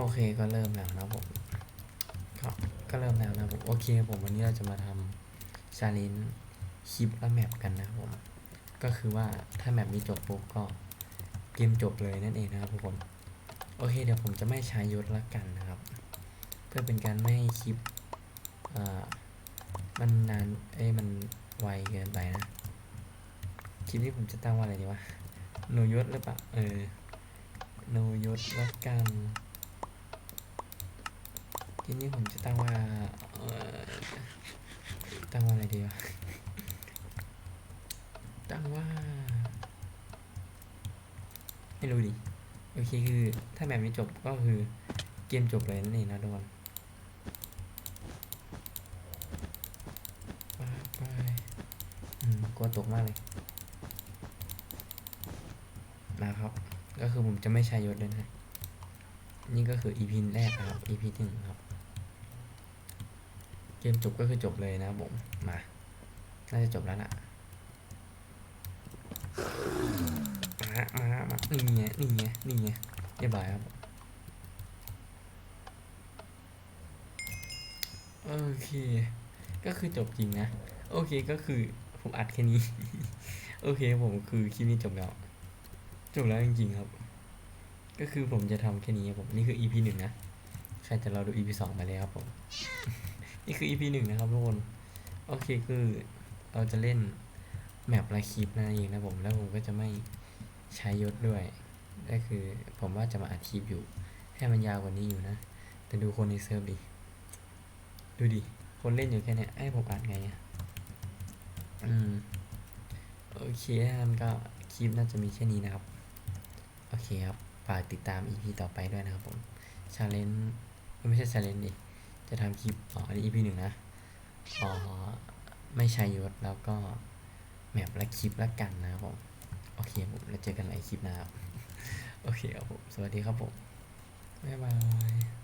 โอเคก็เริ่มแล้วนะผมครับก็เริ่มแล้วนะผมโอเคผมวันนี้เราจะมาทำชาเลนจ์คลิปและแมปกันนะผมก็คือว่าถ้าแมปนี้จบปุ๊บก็เกมจบเลยนั่นเองนะครับทุกคนโอเคเดี๋ยวผมจะไม่ใช้ยศละกันนะครับ เพื่อเป็นการไม่ให้คลิปอ่ามันนานเอ้ยมันไวเกินไปนะคลิปนี้ผมจะตั้งว่าอะไรดีวะโนยศหรือเปล่าเออโนยศละกัน ทีนี้ผมจะตั้งว่าตั้งว่าอะไรดีวะตั้งว่า ไม่รู้ดิโอเคคือถ้าแบบนี้จบก็คือเกมจบเลยนั่นเองนะทุกคนไปไปอืมกลัวตกมากเลยนะครับ ก็คือผมจะไม่ใช้ยศเลยนะ นี่ก็คือ EP แรกครับ EP หนึ่งครับ เกมจบก็คือจบเลยนะครับผมมา น่าจะจบแล้วล่ะมามามานี่ไงนี่ไงนี่ไงเรียบร้อยครับโอเค ก็คือจบจริงนะ โอเคก็คือผมอัดแค่นี้ โอเคผมคือคลิปนี้จบแล้ว จบแล้วจริงๆครับ ก็คือผมจะทำแค่นี้ครับผม นี่คือ EP หนึ่งนะ ใครจะรอดู EP สองมาเลยครับผม นี่คือ EP หนึ่งนะครับทุกคน โอเคคือเราจะเล่นแมปละคลิปนั่นเองนะผม แล้วผมก็จะไม่ใช้ยศด้วย ก็คือผมว่าจะมาอัดคลิปอยู่ ให้มันยาวกว่านี้อยู่นะ แต่ดูคนในเซิร์ฟดิ ดูดิ คนเล่นอยู่แค่เนี้ยให้ผมอัดไงอะอืม โอเคงั้นก็คลิปน่าจะมีแค่นี้นะครับ โอเคครับ ฝากติดตาม EP ต่อไปด้วยนะครับผมชาเลนจ์ไม่ใช่ชาเลนจ์ดิ จะทำคลิปอ๋ออันนี้ EP หนึ่งนะอ๋อไม่ใช่ยศแล้วก็แมปและคลิปละกันนะครับผมโอเคผมแล้วเจอกันในคลิปหนะครับโอเคครับผมสวัสดีครับผมบ๊ายบาย